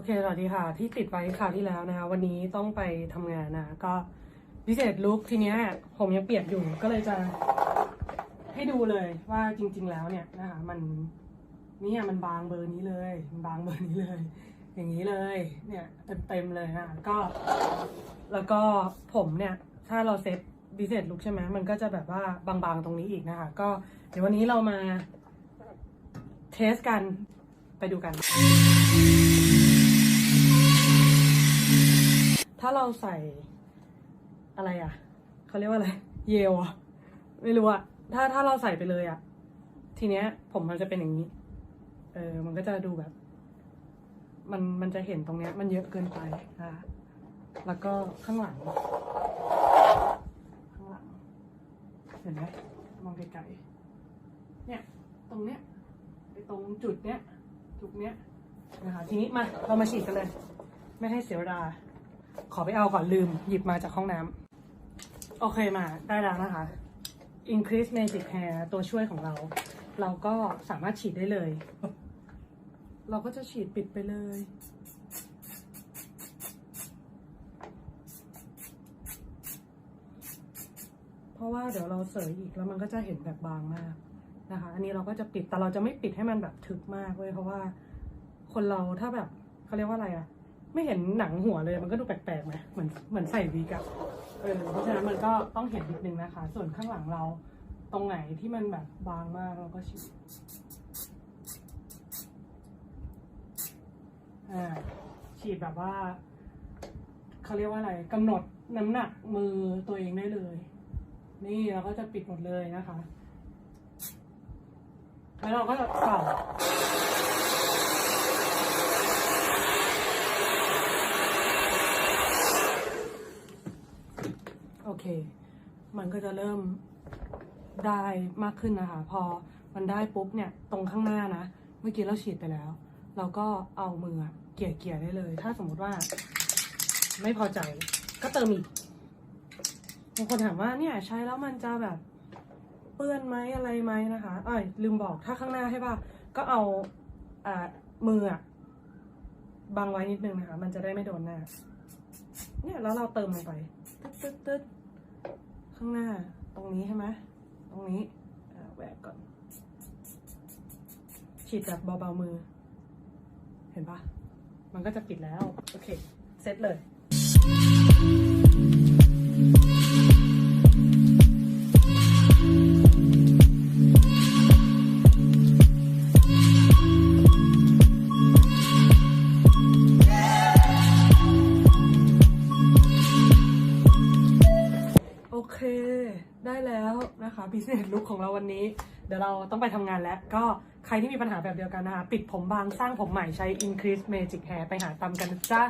อเคสวัสดีค่ะ ที่ติดไว้คราวที่แล้วนะคะ วันนี้ต้องไปทำงานนะ ก็พิเศษลุกทีเนี้ยผมยังเปียกอยู่ก็เลยจะให้ดูเลยว่าจริง ๆ แล้วเนี่ยนะคะมันเนี่ยมันบางเบอร์นี้เลยมันบางเบอร์นี้เลย อย่างนี้เลย เนี่ยเต็มๆเลยนะก็ แล้วก็ผมเนี่ย ถ้าเราเซ็ตพิเศษลุกใช่ไหมมันก็จะแบบว่าบางๆตรงนี้อีกนะคะ ก็เดี๋ยววันนี้เรามาเทสกันไปดูกัน เราใส่อะไรอะเขาเรียกว่าอะไร เยลอะไม่รู้อะถ้าถ้าเราใส่ไปเลยอะ ทีเนี้ย ผมมันจะเป็นอย่างนี้ เออ มันก็จะดูแบบ มันมันจะเห็นตรงเนี้ย มันเยอะเกินไปนะคะแล้วก็ข้างหลัง ข้างหลัง เห็นไหมมองไกลๆเนี่ย ตรงเนี้ยไอ้ตรงจุดเนี้ยจุดเนี้ยนะคะทีนี้มาเรามาฉีดกันเลย ไม่ให้เสียเวลา ขอไปเอาก่อนลืมหยิบมาจากห้องน้ำโอเคมาได้แล้วนะคะ Increase Magic Hair ตัวช่วยของเรา เราก็สามารถฉีดได้เลย เราก็จะฉีดปิดไปเลย เพราะว่าเดี๋ยวเราเสยอีกแล้วมันก็จะเห็นแบบบางมากนะคะ อันนี้เราก็จะปิดแต่เราจะไม่ปิดให้มันแบบถึกมากเว้ยเพราะว่าคนเราถ้าแบบเขาเรียกว่าอะไรอะ ไม่เห็นหนังหัวเลยมันก็ดูแปลกๆไหมเหมือนเหมือนใส่วิกอะเออเพราะฉะนั้นมันก็ต้องเห็นนิดนึงนะคะ ส่วนข้างหลังเราตรงไหนที่มันแบบบางมากเราก็ฉีดอ่าฉีดแบบว่าเขาเรียกว่าอะไรกำหนดน้ำหนักมือตัวเองได้เลย นี่เราก็จะปิดหมดเลยนะคะ แล้วเราก็จะเป่า โอเค มันก็จะเริ่มได้มากขึ้นนะคะ พอมันได้ปุ๊บเนี่ยตรงข้างหน้านะ เมื่อกี้เราฉีดไปแล้ว เราก็เอามือเกี่ยเกี่ยๆได้เลย ถ้าสมมติว่า ไม่พอใจ ก็เติมอีกบางคนถามว่าเนี่ยใช้แล้วมันจะแบบเปื้อนไหมอะไรไหมนะคะอ้อยลืมบอกถ้าข้างหน้าให้ป่ะก็เอาอ่ามืออะบังไว้นิดนึงนะคะ มันจะได้ไม่โดนหน้า เนี่ยแล้วเราเติมลงไปตึ๊ดตึ๊ดตึ๊ด ข้างหน้าตรงนี้ใช่ไหมตรงนี้แหวกก่อน ฉีดแบบเบาๆมือ เห็นปะมันก็จะปิดแล้ว โอเค เซตเลย เค ได้แล้วนะคะพิเศษลุคของเราวันนี้ เดี๋ยวเราต้องไปทำงานแล้ว ก็ใครที่มีปัญหาแบบเดียวกันนะคะ ปิดผมบางสร้างผมใหม่ใช้ Increase Magic Hair ไปหาตามกันนะจ้า